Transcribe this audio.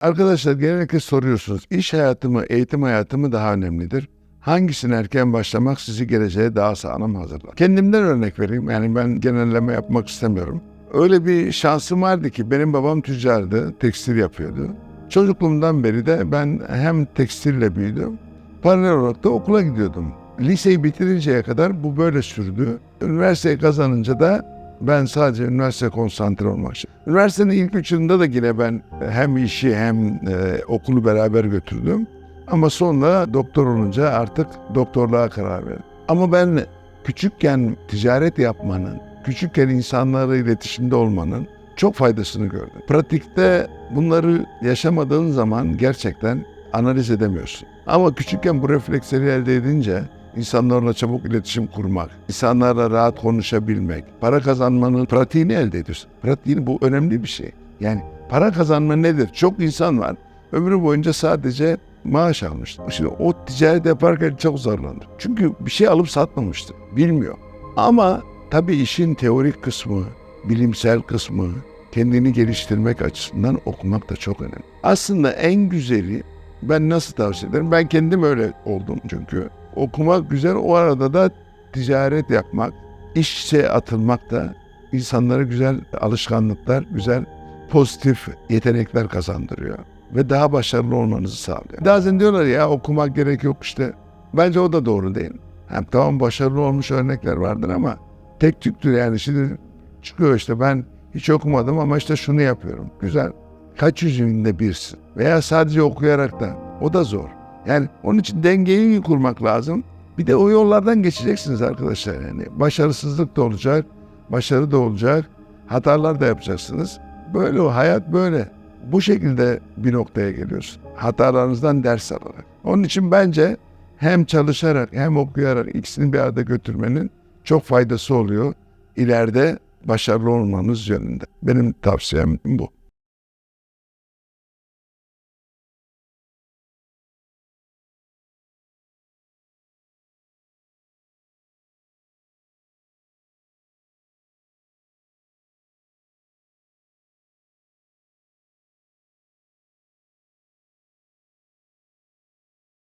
Arkadaşlar genellikle soruyorsunuz. İş hayatı mı, eğitim hayatı mı daha önemlidir? Hangisine erken başlamak sizi geleceğe daha sağlam hazırlar? Kendimden örnek vereyim. Yani ben genelleme yapmak istemiyorum. Öyle bir şansım vardı ki benim babam tüccardı, tekstil yapıyordu. Çocukluğumdan beri de ben hem tekstille büyüdüm, paralel olarak da okula gidiyordum. Liseyi bitirinceye kadar bu böyle sürdü. Üniversiteyi kazanınca da ben sadece üniversite konsantre olmak için. Üniversitenin ilk üç yılında da yine ben hem işi hem e, okulu beraber götürdüm. Ama sonra doktor olunca artık doktorluğa karar verdim. Ama ben küçükken ticaret yapmanın, küçükken insanlarla iletişimde olmanın çok faydasını gördüm. Pratikte bunları yaşamadığın zaman gerçekten analiz edemiyorsun. Ama küçükken bu refleksleri elde edince insanlarla çabuk iletişim kurmak, insanlarla rahat konuşabilmek, para kazanmanın pratiğini elde ediyorsun. Pratiğini bu önemli bir şey. Yani para kazanma nedir? Çok insan var. Ömrü boyunca sadece maaş almıştı. Şimdi o ticaret yaparken çok zorlandı. Çünkü bir şey alıp satmamıştı. Bilmiyor. Ama tabii işin teorik kısmı, bilimsel kısmı, kendini geliştirmek açısından okumak da çok önemli. Aslında en güzeli ben nasıl tavsiye ederim? Ben kendim öyle oldum çünkü. Okumak güzel, o arada da ticaret yapmak, işe atılmak da insanlara güzel alışkanlıklar, güzel pozitif yetenekler kazandırıyor. Ve daha başarılı olmanızı sağlıyor. Bazen diyorlar ya okumak gerek yok işte. Bence o da doğru değil. Hem tamam başarılı olmuş örnekler vardır ama tek tüktür yani. Şimdi çıkıyor işte ben hiç okumadım ama işte şunu yapıyorum. Güzel. Kaç yüzünde birsin. Veya sadece okuyarak da. O da zor. Yani onun için dengeyi kurmak lazım. Bir de o yollardan geçeceksiniz arkadaşlar yani. Başarısızlık da olacak, başarı da olacak, hatalar da yapacaksınız. Böyle o hayat böyle. Bu şekilde bir noktaya geliyorsun. Hatalarınızdan ders alarak. Onun için bence hem çalışarak hem okuyarak ikisini bir arada götürmenin çok faydası oluyor. İleride başarılı olmanız yönünde. Benim tavsiyem bu.